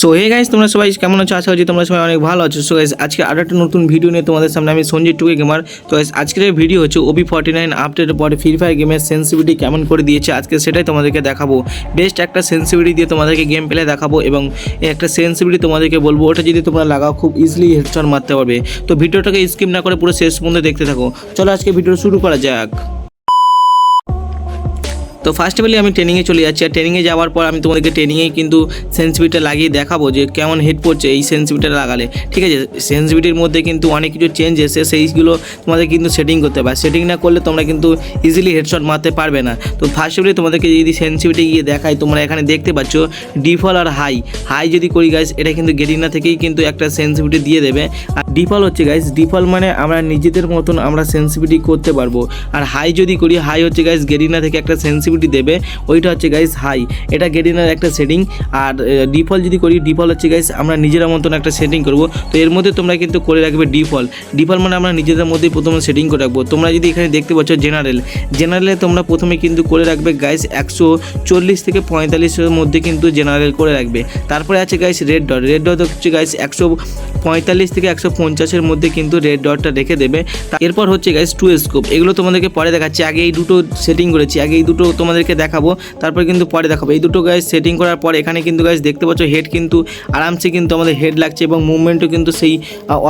So hey guys তোমরা সবাই কেমন আছো? আশা করছি তোমরা সবাই অনেক ভালো আছো। সো গাইস আজকে আরও একটা নতুন ভিডিও নিয়ে তোমাদের সামনে আমি সঞ্জিত টুকে গেমার তো guys, আজকের ভিডিও হচ্ছে ওবি ফর্টি নাইন আপডেটের পরে ফ্রি ফায়ার গেমের সেন্সিভিটি কেমন করে দিয়েছে? আজকে সেটাই তোমাদেরকে দেখাবো। বেস্ট একটা সেন্সিভিটি দিয়ে তোমাদেরকে গেম প্লে দেখাবো এবং একটা সেন্সিভিটি তোমাদেরকে বলব ওটা যদি তোমরা লাগাও খুব ইজিলি হেডশট মারতে পারবে। তো ভিডিওটাকে স্কিপ না করে পুরো শেষ পর্যন্ত দেখতে থাকো। চলো আজকে ভিডিও শুরু করা যাক। তো ফার্স্ট অল আমি ট্রেনিংয়ে চলে যাচ্ছি। আর ট্রেনিংয়ে যাওয়ার পর আমি তোমাদেরকে ট্রেনিংয়ে কিন্তু সেন্সিভিটা লাগিয়ে দেখাবো যে কেমন হেড পড়ছে এই সেন্সিভিটা লাগালে। ঠিক আছে? সেন্সিভিটির মধ্যে কিন্তু অনেক কিছু চেঞ্জ এসে সেইগুলো তোমাদের কিন্তু সেটিং করতে হবে। সেটিং না করলে তোমরা কিন্তু ইজিলি হেডশট মারতে পারবে না। তো ফার্স্ট অফ তোমাদেরকে যদি সেন্সিভিটি গিয়ে দেখাই, তোমরা এখানে দেখতে পাচ্ছ ডিফল আর হাই হাই যদি করি গাইস এটা কিন্তু গেরিনা থেকেই কিন্তু একটা সেন্সিভিটি দিয়ে দেবে। আর ডিফল হচ্ছে গাইস ডিফল মানে আমরা নিজেদের মতন আমরা সেন্সিভিটি করতে পারব। আর হাই যদি করি হাই হচ্ছে গাইস গেরিনা থেকে একটা সেন্সিভিটি দেবে। ওইটা হচ্ছে গাইস হাই এটা গেরিনার একটা সেটিং আর ডিফল যদি করি ডিফল হচ্ছে গাইস আমরা নিজেরা মতন একটা সেটিং করব। তো এর মধ্যে তোমরা কিন্তু করে রাখবে ডিফল ডিফল মানে আমরা নিজেদের মধ্যেই প্রথমে সেটিং করে রাখব। তোমরা যদি এখানে দেখতে পাচ্ছ জেনারেল জেনারেলে তোমরা প্রথমে কিন্তু করে রাখবে গাইস একশো চল্লিশ থেকে পঁয়তাল্লিশের মধ্যে কিন্তু জেনারেল করে রাখবে। তারপরে আছে guys red dot red dot হচ্ছে গাইস একশো পঁয়তাল্লিশ থেকে একশো পঞ্চাশের মধ্যে কিন্তু রেড ডটটা রেখে দেবে। এরপর হচ্ছে গাইস টু স্কোপ এগুলো তোমাদেরকে পরে দেখাচ্ছি। আগে এই দুটো সেটিং করেছি, আগে এই দুটো তোমাদেরকে দেখাবো, তারপর কিন্তু পরে দেখাবো। এই দুটো গাইস সেটিং করার পর এখানে কিন্তু গাইস দেখতে পাচ্ছ হেড কিন্তু আরামসে কিন্তু আমাদের হেড লাগছে এবং মুভমেন্টও কিন্তু সেই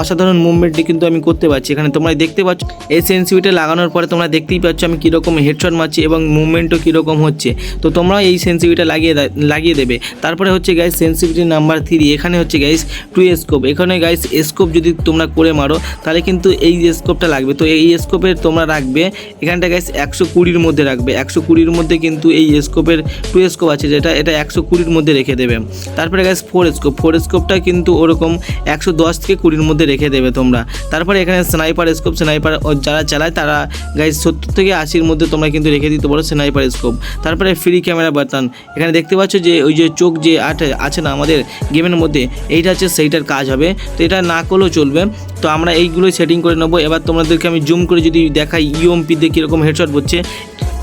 অসাধারণ মুভমেন্টটি কিন্তু আমি করতে পারছি। এখানে তোমরা দেখতে পাচ্ছ এই সেন্সিভিটা লাগানোর পরে তোমরা দেখতেই পাচ্ছ আমি কীরকম হেডশট মারছি এবং মুভমেন্টও কীরকম হচ্ছে। তো তোমরা এই সেন্সিভিটা লাগিয়ে লাগিয়ে দেবে। তারপরে হচ্ছে গাইস সেন্সিভিটি নাম্বার থ্রি এখানে হচ্ছে গাইস টু স্কোপ এখানে গাইস স্কোপ যদি তোমরা করে মারো, তাহলে কিন্তু এই স্কোপটা লাগবে। তো এই স্কোপের তোমরা রাখবে, এখানটা গাইস একশো কুড়ির মধ্যে রাখবে। একশো কুড়ির মধ্যে কিন্তু এই স্কোপের টু স্কোপ আছে, যেটা এটা একশো কুড়ির মধ্যে রেখে দেবে। তারপরে গাইস ফোর স্কোপ ফোর স্কোপটা কিন্তু ওরকম একশো দশ থেকে কুড়ির মধ্যে রেখে দেবে তোমরা। তারপরে এখানে স্নাইপার স্কোপ স্নাইপার যারা চালায় তারা গাইস সত্তর থেকে আশির মধ্যে তোমরা কিন্তু রেখে দিতে পারো স্নাইপার স্কোপ তারপরে ফ্রি ক্যামেরা বাটন এখানে দেখতে পাচ্ছ যে ওই যে চোখ যে আটে আছে না আমাদের গেমের মধ্যে, এইটা হচ্ছে সেইটার কাজ হবে। তো এটা না করলেও চলবে। তো আমরা এইগুলোই সেটিং করে নেব। এবার তোমাদেরকে আমি জুম করে যদি দেখাই ইউএমপিতে কীরকম হেডশট হচ্ছে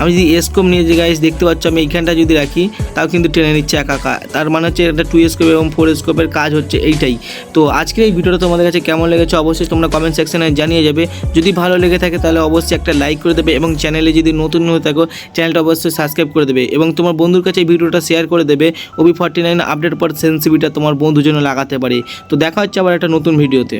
আমি যদি এসকোপ নিয়ে যে গাইস দেখতে পাচ্ছ, আমি এইখানটা যদি রাখি, তাও কিন্তু টেনে নিচ্ছে একা তার মানে হচ্ছে একটা টু স্কোপ এবং ফোর স্কোপের কাজ হচ্ছে এইটাই। তো আজকের এই ভিডিওটা তোমাদের কাছে কেমন লেগেছে অবশ্যই তোমরা কমেন্ট সেকশনে জানিয়ে যাবে। যদি ভালো লেগে থাকে তাহলে অবশ্যই একটা লাইক করে দেবে এবং চ্যানেলে যদি নতুন হয়ে থাকো চ্যানেলটা অবশ্যই সাবস্ক্রাইব করে দেবে এবং তোমার বন্ধুর কাছে এই ভিডিওটা শেয়ার করে দেবে। ওবি ফর্টি নাইন আপডেট পর সেন্সিভিটা তোমার বন্ধুর জন্য লাগাতে পারে। তো দেখা হচ্ছে আবার একটা নতুন ভিডিওতে